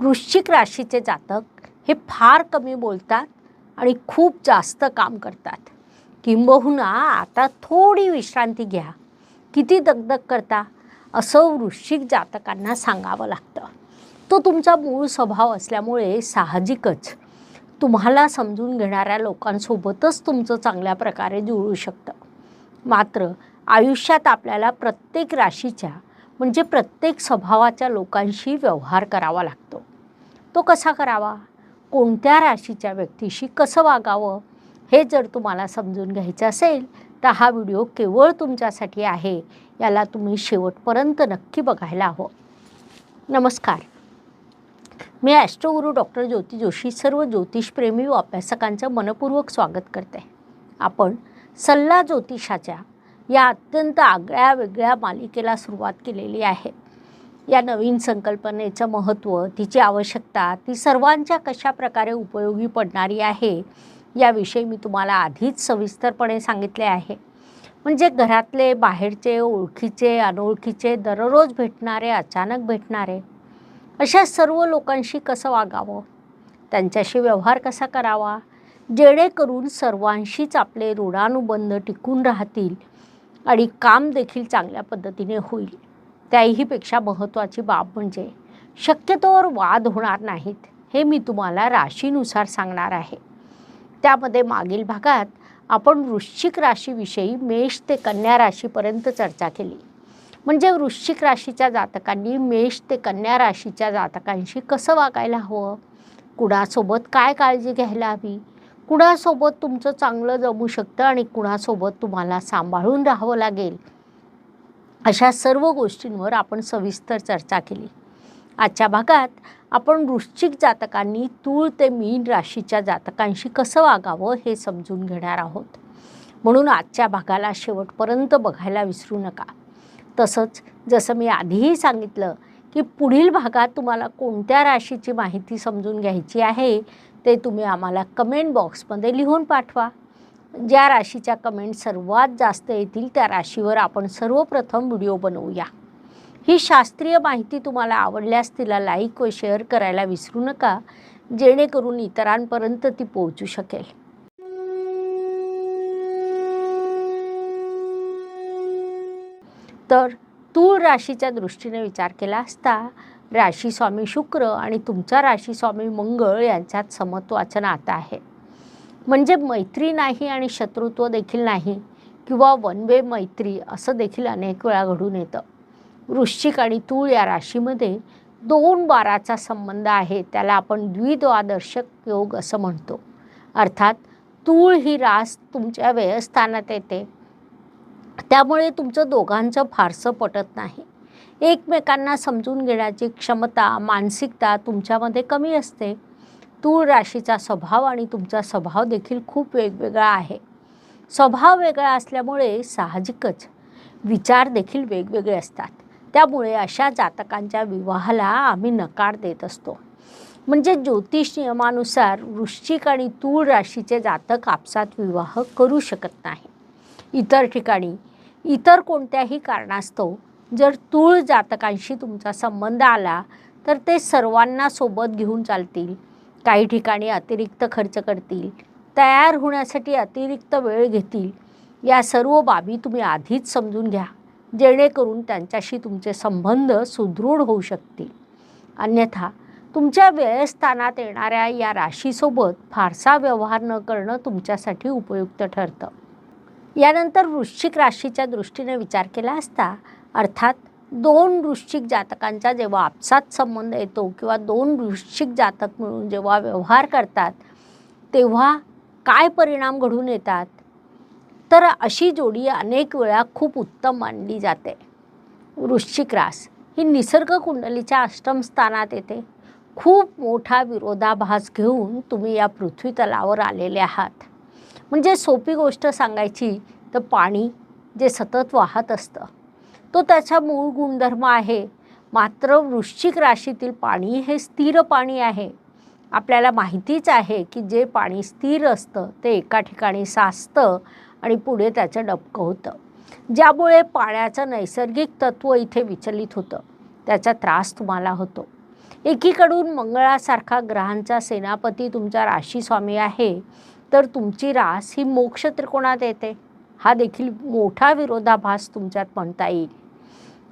वृश्चिक राशीचे जातक हे फार कमी बोलतात आणि खूप जास्त काम करतात. किंबहुना आता थोडी विश्रांती घ्या. किती दगदग करता? असं वृश्चिक जातकांना सांगावं लागतं. तो तुमचा मूळ स्वभाव असल्यामुळे साहजिकच. तुम्हाला समजून घेणाऱ्या लोकांसोबतच तुमचं चांगल्या प्रकारे जुळू शकतं. मात्र आयुष्यात आपल्याला प्रत्येक राशीच्या म्हणजे प्रत्येक स्वभावाच्या लोकांशी व्यवहार करावा लागतो. तो कसा करावा? कोणत्या राशीच्या व्यक्तीशी कसं वागावं? हे जर तुम्हाला समजून घ्यायचं असेल तर हा व्हिडिओ केवळ तुमच्यासाठी आहे. याला तुम्ही शेवटपर्यंत नक्की बघायला हवं. नमस्कार. मी ॲस्ट्रोगुरू डॉक्टर ज्योती जोशी सर्व ज्योतिषप्रेमी व अभ्यासकांचं मनपूर्वक स्वागत करते. आपण सल्ला ज्योतिषाच्या या अत्यंत आगळ्या वेगळ्या मालिकेला सुरुवात केलेली आहे. या नवीन संकल्पनेचं महत्त्व तिची आवश्यकता ती सर्वांच्या कशा प्रकारे उपयोगी पडणारी आहे याविषयी मी तुम्हाला आधीच सविस्तरपणे सांगितले आहे. म्हणजे घरातले बाहेरचे ओळखीचे अनोळखीचे दररोज भेटणारे अचानक भेटणारे अशा सर्व लोकांशी कसं वागावं? त्यांच्याशी व्यवहार कसा करावा? जेणेकरून सर्वांशीच आपले ऋणानुबंध टिकून राहतील आणि काम देखील चांगल्या पद्धतीने होईल. त्याहीपेक्षा महत्त्वाची बाब म्हणजे शक्यतोवर वाद होणार नाहीत हे मी तुम्हाला राशीनुसार सांगणार आहे. त्यामध्ये मागील भागात आपण वृश्चिक राशीविषयी मेष ते कन्या राशीपर्यंत चर्चा केली. म्हणजे वृश्चिक राशीच्या जातकांनी मेष ते कन्या राशीच्या जातकांशी कसं वागायला हवं? कुणासोबत काय काळजी घ्यायला हवी? कुणासोबत तुमचं चांगलं जमू शकतं आणि कुणासोबत तुम्हाला सांभाळून राहावं लागेल? अशा सर्व गोष्टींवर आपण सविस्तर चर्चा केली. आजच्या भागात आपण वृश्चिक जातकांनी तूळ ते मीन राशीच्या जातकांशी कसं वागावं हे समजून घेणार आहोत. म्हणून आजच्या भागाला शेवटपर्यंत बघायला विसरू नका. तसंच जसं मी आधीही सांगितलं की पुढील भागात तुम्हाला कोणत्या राशीची माहिती समजून घ्यायची आहे ते तुम्ही आम्हाला कमेंट बॉक्समध्ये लिहून पाठवा. ज्या राशीच्या कमेंट सर्वात जास्त येतील त्या राशीवर आपण सर्वप्रथम व्हिडिओ बनवूया. ही शास्त्रीय माहिती तुम्हाला आवडल्यास तिला लाईक व शेअर करायला विसरू नका जेणेकरून इतरांपर्यंत ती पोहोचू शकेल. तर तूळ राशीच्या दृष्टीने विचार केला असता राशी स्वामी शुक्र आणि तुमचा राशी स्वामी मंगळ यांच्यात समत्वाचं नातं आहे. म्हणजे मैत्री नाही आणि शत्रुत्व देखील नाही किंवा वन वे मैत्री असं देखील अनेक वेळा घडून येतं. वृश्चिक आणि तूळ या राशीमध्ये दोन बाराचा संबंध आहे त्याला आपण द्विद्वादर्शक योग असं म्हणतो. अर्थात तूळ ही रास तुमच्या व्ययस्थानात येते. त्यामुळे तुमचं दोघांचं फारसं पटत नाही. एकमेकांना समजून घेण्याची क्षमता मानसिकता तुमच्यामध्ये कमी असते. तूळ राशीचा स्वभाव आणि तुमचा स्वभाव देखील खूप वेगवेगळा आहे. स्वभाव वेगळा असल्यामुळे साहजिकच विचार देखील वेगवेगळे असतात. त्यामुळे अशा जातकांच्या विवाहाला आम्ही नकार देत असतो. म्हणजे ज्योतिष नियमानुसार वृश्चिक आणि तूळ राशीचे जातक आपसात विवाह करू शकत नाही. इतर ठिकाणी इतर कोणत्याही कारणास्तव जर तूळ जातकांशी तुमचा संबंध आला तर ते सर्वांना सोबत घेऊन चालतील काही ठिकाणी अतिरिक्त खर्च करतील तयार होण्यासाठी अतिरिक्त वेळ घेतील. या सर्व बाबी तुम्ही आधीच समजून घ्या जेणेकरून त्यांच्याशी तुमचे संबंध सुदृढ होऊ शकतील. अन्यथा तुमच्या व्ययस्थानात येणाऱ्या या राशीसोबत फारसा व्यवहार न करणं तुमच्यासाठी उपयुक्त ठरतं. यानंतर वृश्चिक राशीच्या दृष्टीने विचार केला असता अर्थात दोन वृश्चिक जातकांचा जेव्हा आपसात संबंध येतो किंवा दोन वृश्चिक जातक मिळून जेव्हा व्यवहार करतात तेव्हा काय परिणाम घडून येतात? तर अशी जोडी अनेक वेळा खूप उत्तम मानली जाते. वृश्चिक रास ही निसर्ग कुंडलीच्या अष्टम स्थानात येते. खूप मोठा विरोधाभास घेऊन तुम्ही या पृथ्वी तलावर आलेले आहात. म्हणजे सोपी गोष्ट सांगायची तर पाणी जे सतत वाहत असतं. तो त्याचा मूळ गुणधर्म आहे. मात्र वृश्चिक राशीतील पाणी हे स्थिर पाणी आहे. आपल्याला माहितीच आहे की जे पाणी स्थिर असतं ते एका ठिकाणी साचतं आणि पुढे त्याचं डबकं होतं. ज्यामुळे पाण्याचं नैसर्गिक तत्त्व इथे विचलित होतं. त्याचा त्रास तुम्हाला होतो. एकीकडून मंगळासारखा ग्रहांचा सेनापती तुमचा राशी स्वामी आहे तर तुमची रास ही मोक्ष त्रिकोणात येते. हा देखील मोठा विरोधाभास तुमच्यात म्हणता येईल.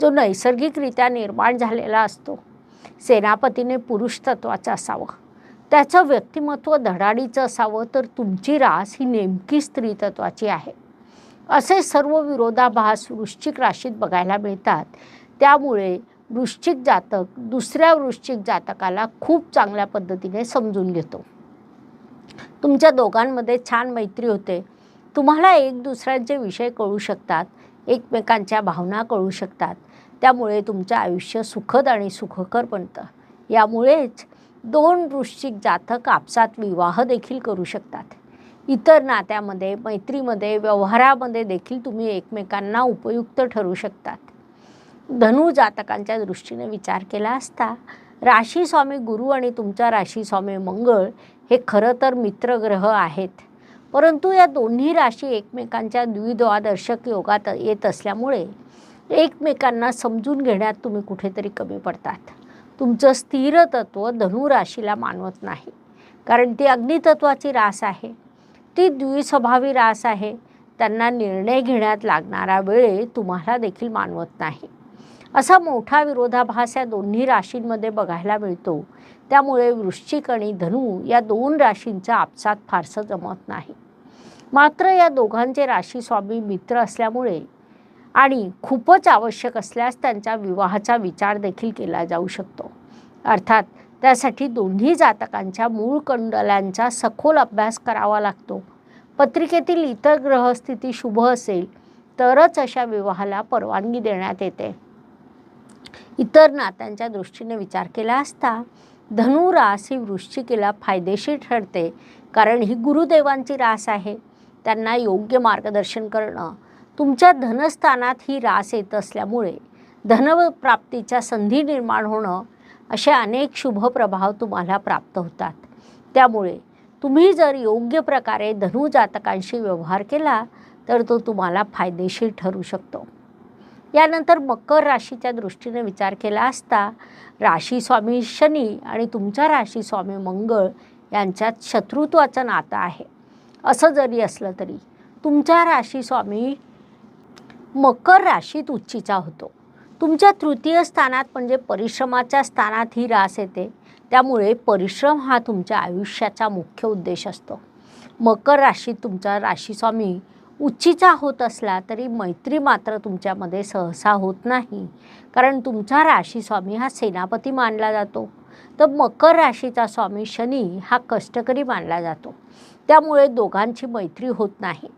जो नैसर्गिकरित्या निर्माण झालेला असतो. सेनापतीने पुरुष तत्वाचं असावं. त्याचं व्यक्तिमत्व धडाडीचं असावं तर तुमची रास ही नेमकी स्त्री तत्वाची आहे. असे सर्व विरोधाभास वृश्चिक राशीत बघायला मिळतात. त्यामुळे वृश्चिक जातक दुसऱ्या वृश्चिक जातकाला खूप चांगल्या पद्धतीने समजून घेतो. तुमच्या दोघांमध्ये छान मैत्री होते. तुम्हाला एक दुसऱ्यांचे विषय कळू शकतात. एकमेकांच्या भावना कळू शकतात. त्यामुळे तुमचं आयुष्य सुखद आणि सुखकर बनतं. यामुळेच दोन वृश्चिक जातक आपसात विवाह देखील करू शकतात. इतर नात्यामध्ये मैत्रीमध्ये व्यवहारामध्ये देखील तुम्ही एकमेकांना उपयुक्त ठरू शकतात. धनु जातकांच्या दृष्टीने विचार केला असता राशी स्वामी गुरु आणि तुमचा राशी स्वामी मंगळ हे खरं तर मित्रग्रह आहेत. परंतु या दोन्ही राशी एकमेकांच्या द्विद्वादर्शक योगात येत असल्यामुळे एकमेकांना समजून घेण्यात तुम्ही कुठेतरी कमी पडतात. तुमचं स्थिर तत्व धनु राशीला मानवत नाही. कारण ती अग्नितत्वाची रास आहे. ती द्विस्वभावी रास आहे. त्यांना निर्णय घेण्यात लागणारा वेळ तुम्हाला देखील मानवत नाही. असा मोठा विरोधाभास या दोन्ही राशींमध्ये बघायला मिळतो. त्यामुळे वृश्चिक आणि धनु या दोन राशींचा आपसात फारसं जमत नाही. मात्र या दोघांचे राशी स्वामी मित्र असल्यामुळे आणि खूपच आवश्यक असल्यास त्यांच्या विवाहाचा विचार देखील केला जाऊ शकतो. अर्थात त्यासाठी दोन्ही जातकांच्या मूळ कंडलांचा सखोल अभ्यास करावा लागतो. पत्रिकेतील इतर ग्रहस्थिती शुभ असेल तरच अशा विवाहाला परवानगी देण्यात येते. इतर नात्यांच्या दृष्टीने विचार केला असता धनु रास ही वृश्चिकेला फायदेशीर ठरते कारण ही गुरुदेवांची रास आहे. त्यांना योग्य मार्गदर्शन करणं तुमच्या धनस्थानात ही रास येत असल्यामुळे धनप्राप्तीच्या संधी निर्माण होणं असे अनेक शुभ प्रभाव तुम्हाला प्राप्त होतात. त्यामुळे तुम्ही जर योग्य प्रकारे धनु जातकांशी व्यवहार केला तर तो तुम्हाला फायदेशीर ठरू शकतो. यानंतर मकर राशीच्या दृष्टीने विचार केला असता राशी स्वामी शनी आणि तुमचा राशी स्वामी मंगळ यांच्यात शत्रुत्वाचं नातं आहे. असं जरी असलं तरी तुमचा राशी स्वामी मकर राशीत उच्चीचा होतो. तुमच्या तृतीय स्थानात म्हणजे परिश्रमाच्या स्थानात ही रास येते. त्यामुळे परिश्रम हा तुमच्या आयुष्याचा मुख्य उद्देश असतो. मकर राशीत तुमचा राशीस्वामी उच्चीचा होत असला तरी मैत्री मात्र तुमच्यामध्ये सहसा होत नाही. कारण तुमचा राशी स्वामी हा सेनापती मानला जातो. तर मकर राशीचा स्वामी शनी हा कष्टकरी मानला जातो. त्यामुळे दोघांची मैत्री होत नाही.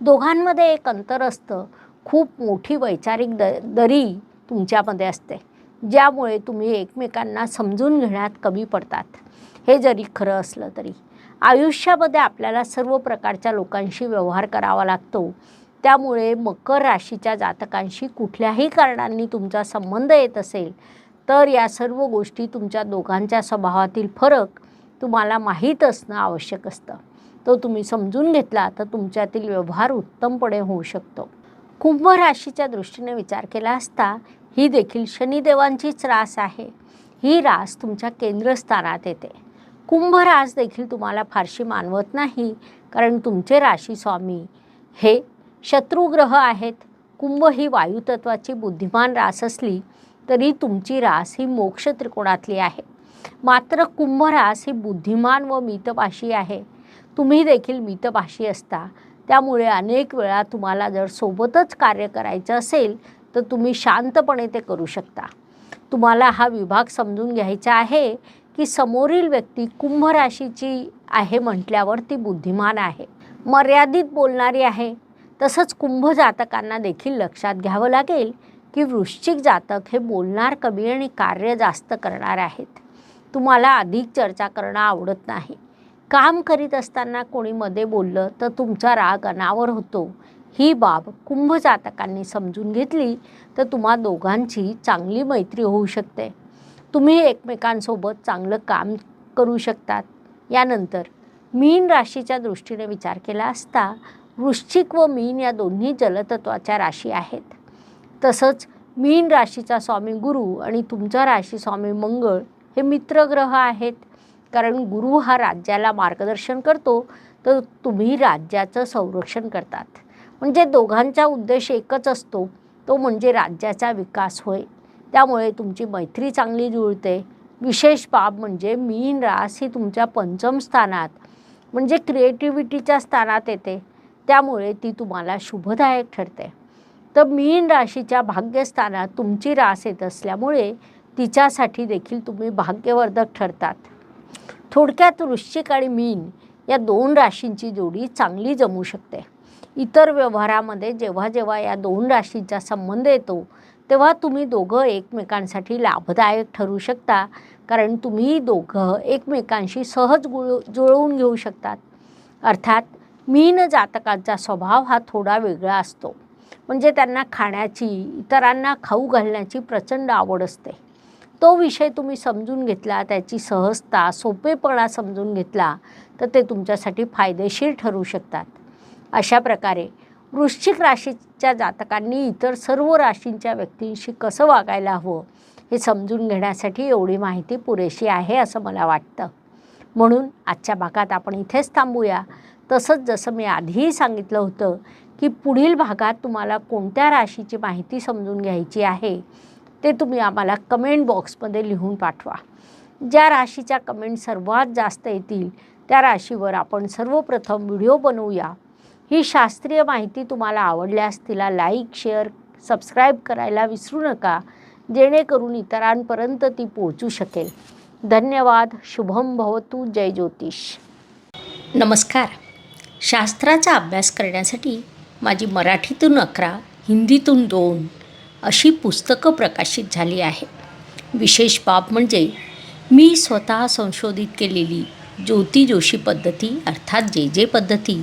दोघांमध्ये एक अंतर असतं. खूप मोठी वैचारिक द दरी तुमच्यामध्ये असते. ज्यामुळे तुम्ही एकमेकांना समजून घेण्यात कमी पडतात. हे जरी खरं असलं तरी. आयुष्यामध्ये आपल्याला सर्व प्रकारच्या लोकांशी व्यवहार करावा लागतो. त्यामुळे मकर राशीच्या जातकांशी कुठल्याही कारणांनी तुमचा संबंध येत असेल तर या सर्व गोष्टी तुमच्या दोघांच्या स्वभावातील फरक तुम्हाला माहीत असणं आवश्यक असतं. तो तुम्ही समजून घेतला तर तुमच्यातील व्यवहार उत्तमपणे होऊ शकतो. कुंभ राशीच्या दृष्टीने विचार केला असता ही देखील शनिदेवांचीच रास आहे. ही रास तुमच्या केंद्रस्थानात येते. कुंभ रास देखील तुम्हाला फारशी मानवत नाही. कारण तुमचे राशी स्वामी हे शत्रुग्रह आहेत. कुंभ ही वायुतत्वाची बुद्धिमान रास असली तरी तुमची रास ही मोक्ष त्रिकोणातली आहे. मात्र कुंभ रास ही बुद्धिमान व मितभाषी आहे. तुम्ही देखील मितभाषी असता. त्यामुळे अनेक वेळा तुम्हाला जर सोबतच कार्य करायचं असेल तर तुम्ही शांतपणे ते करू शकता. तुम्हाला हा विभाग समजून घ्यायचा आहे की समोरील व्यक्ती कुंभ राशीची आहे म्हटल्यावर ती बुद्धिमान आहे. मर्यादित बोलणारी आहे. तसंच कुंभ जातकांना देखील लक्षात घ्यावं लागेल की वृश्चिक जातक हे बोलणार कमी आणि कार्य जास्त करणार आहेत. तुम्हाला अधिक चर्चा करणं आवडत नाही. काम करीत असताना कोणी मध्ये बोललं तर तुमचा राग अनावर होतो. ही बाब कुंभ जातकांनी समजून घेतली तर तुम्हा दोघांची चांगली मैत्री होऊ शकते. तुम्ही एकमेकांसोबत चांगलं काम करू शकतात. यानंतर मीन राशीच्या दृष्टीने विचार केला असता वृश्चिक व मीन या दोन्ही जलतत्वाच्या राशी आहेत. तसंच मीन राशीचा स्वामी गुरु आणि तुमचा राशी स्वामी मंगळ हे मित्रग्रह आहेत. कारण गुरु हा राज्याला मार्गदर्शन करतो तर तुम्ही राज्याचं संरक्षण करतात. म्हणजे दोघांचा उद्देश एकच असतो तो म्हणजे राज्याचा विकास होय. त्यामुळे तुमची मैत्री चांगली जुळते. विशेष बाब म्हणजे मीन रास ही तुमच्या पंचम स्थानात म्हणजे क्रिएटिव्हिटीच्या स्थानात येते. त्यामुळे ती तुम्हाला शुभदायक ठरते. तर मीन राशीच्या भाग्यस्थानात तुमची रास येत असल्यामुळे तिच्यासाठी देखील तुम्ही भाग्यवर्धक ठरतात. थोडक्यात वृश्चिक आणि मीन या दोन राशींची जोडी चांगली जमू शकते. इतर व्यवहारामध्ये जेव्हा जेव्हा या दोन राशींचा संबंध येतो तेव्हा तुम्ही दोघं एकमेकांसाठी लाभदायक ठरू शकता. कारण तुम्ही दोघं एकमेकांशी सहज गुळ जुळवून घेऊ शकतात. अर्थात मीन जातकांचा स्वभाव हा थोडा वेगळा असतो. म्हणजे त्यांना खाण्याची इतरांना खाऊ घालण्याची प्रचंड आवड असते. तो विषय तुम्ही समजून घेतला त्याची सहजता सोपेपणा समजून घेतला तर ते तुमच्यासाठी फायदेशीर ठरू शकतात. अशा प्रकारे वृश्चिक राशीच्या जातकांनी इतर सर्व राशींच्या व्यक्तींशी कसं वागायला हवं हे समजून घेण्यासाठी एवढी माहिती पुरेशी आहे असं मला वाटतं. म्हणून आजच्या भागात आपण इथेच थांबूया. तसंच जसं मी आधीही सांगितलं होतं की पुढील भागात तुम्हाला कोणत्या राशीची माहिती समजून घ्यायची आहे ते तुम्ही आम्हाला कमेंट बॉक्समध्ये लिहून पाठवा. ज्या राशीच्या कमेंट सर्वात जास्त येतील त्या राशीवर आपण सर्वप्रथम व्हिडिओ बनवूया. ही शास्त्रीय माहिती तुम्हाला आवडल्यास तिला लाईक शेअर सबस्क्राईब करायला विसरू नका जेणेकरून इतरांपर्यंत ती पोहोचू शकेल. धन्यवाद शुभम भवतू जय ज्योतिष. नमस्कार. शास्त्राचा अभ्यास करण्यासाठी माझी मराठीतून अकरा हिंदीतून दोन अशी पुस्तकं प्रकाशित झाली आहे विशेष बाब म्हणजे मी स्वतः संशोधित केलेली ज्योती जोशी पद्धती अर्थात जे जे पद्धती